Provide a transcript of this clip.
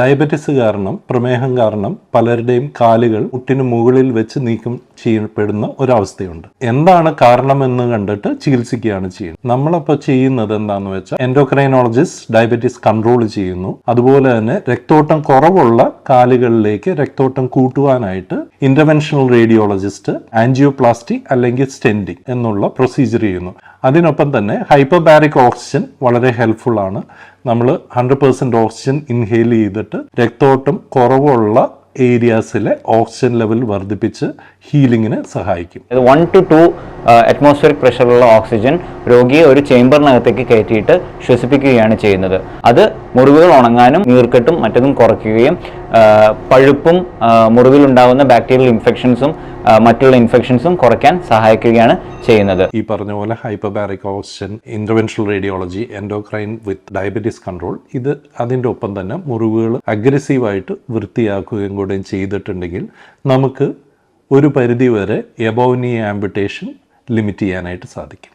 Diabetes കാരണം പ്രമേഹം കാരണം പലരുടെയും കാലുകൾ മുട്ടിന് മുകളിൽ വെച്ച് നീക്കം ചെയ്യപ്പെടുന്ന ഒരവസ്ഥയുണ്ട്. എന്താണ് കാരണം എന്ന് കണ്ടിട്ട് ചികിത്സിക്കുകയാണ് ചെയ്യുന്നത്. നമ്മളപ്പോൾ ചെയ്യുന്നത് എന്താണെന്ന് വെച്ചാൽ എൻഡോക്രൈനോളജിസ്റ്റ് ഡയബറ്റിസ് കൺട്രോൾ ചെയ്യുന്നു. അതുപോലെ തന്നെ രക്തോട്ടം കുറവുള്ള കാലുകളിലേക്ക് രക്തോട്ടം കൂട്ടുവാനായിട്ട് ഇന്റർവെൻഷണൽ റേഡിയോളജിസ്റ്റ് ആൻജിയോപ്ലാസ്റ്റി അല്ലെങ്കിൽ സ്റ്റെൻഡിങ് എന്നുള്ള പ്രൊസീജിയർ ചെയ്യുന്നു. അതിനൊപ്പം തന്നെ ഹൈപ്പർബാരിക് ഓക്സിജൻ വളരെ ഹെൽപ്ഫുൾ ആണ്. നമ്മൾ ഹൺഡ്രഡ് പെർസെന്റ് ഓക്സിജൻ ഇൻഹെയിൽ ചെയ്തിട്ട് രക്തോട്ടം കുറവുള്ള ഏരിയാസിലെ ഓക്സിജൻ ലെവൽ വർദ്ധിപ്പിച്ച് ഹീലിങ്ങിന് സഹായിക്കും. വൺ ടു ടു അറ്റ്മോസ്ഫിയറിക് പ്രഷറുള്ള ഓക്സിജൻ രോഗിയെ ഒരു ചേമ്പറിനകത്തേക്ക് കയറ്റിയിട്ട് ശ്വസിപ്പിക്കുകയാണ് ചെയ്യുന്നത്. അത് മുറിവുകൾ ഉണങ്ങാനും നീർക്കെട്ടും മറ്റതും കുറയ്ക്കുകയും പഴുപ്പും മുറിവിലുണ്ടാകുന്ന ബാക്ടീരിയൽ ഇൻഫെക്ഷൻസും മറ്റുള്ള ഇൻഫെക്ഷൻസും കുറയ്ക്കാൻ സഹായിക്കുകയാണ് ചെയ്യുന്നത്. ഈ പറഞ്ഞ പോലെ hyperbaric oxygen interventional radiology endocrine with diabetes control ഇത് അതിന്റെ ഒപ്പം തന്നെ മുറിവുകൾ അഗ്രസീവായിട്ട് വൃത്തിയാക്കുകയും കൂടെ ചെയ്തിട്ടുണ്ടെങ്കിൽ നമുക്ക് ഒരു പരിധി പരിധിവരെ എബോനി ആംബിറ്റേഷൻ ലിമിറ്റ് ചെയ്യാനായിട്ട് സാധിക്കും.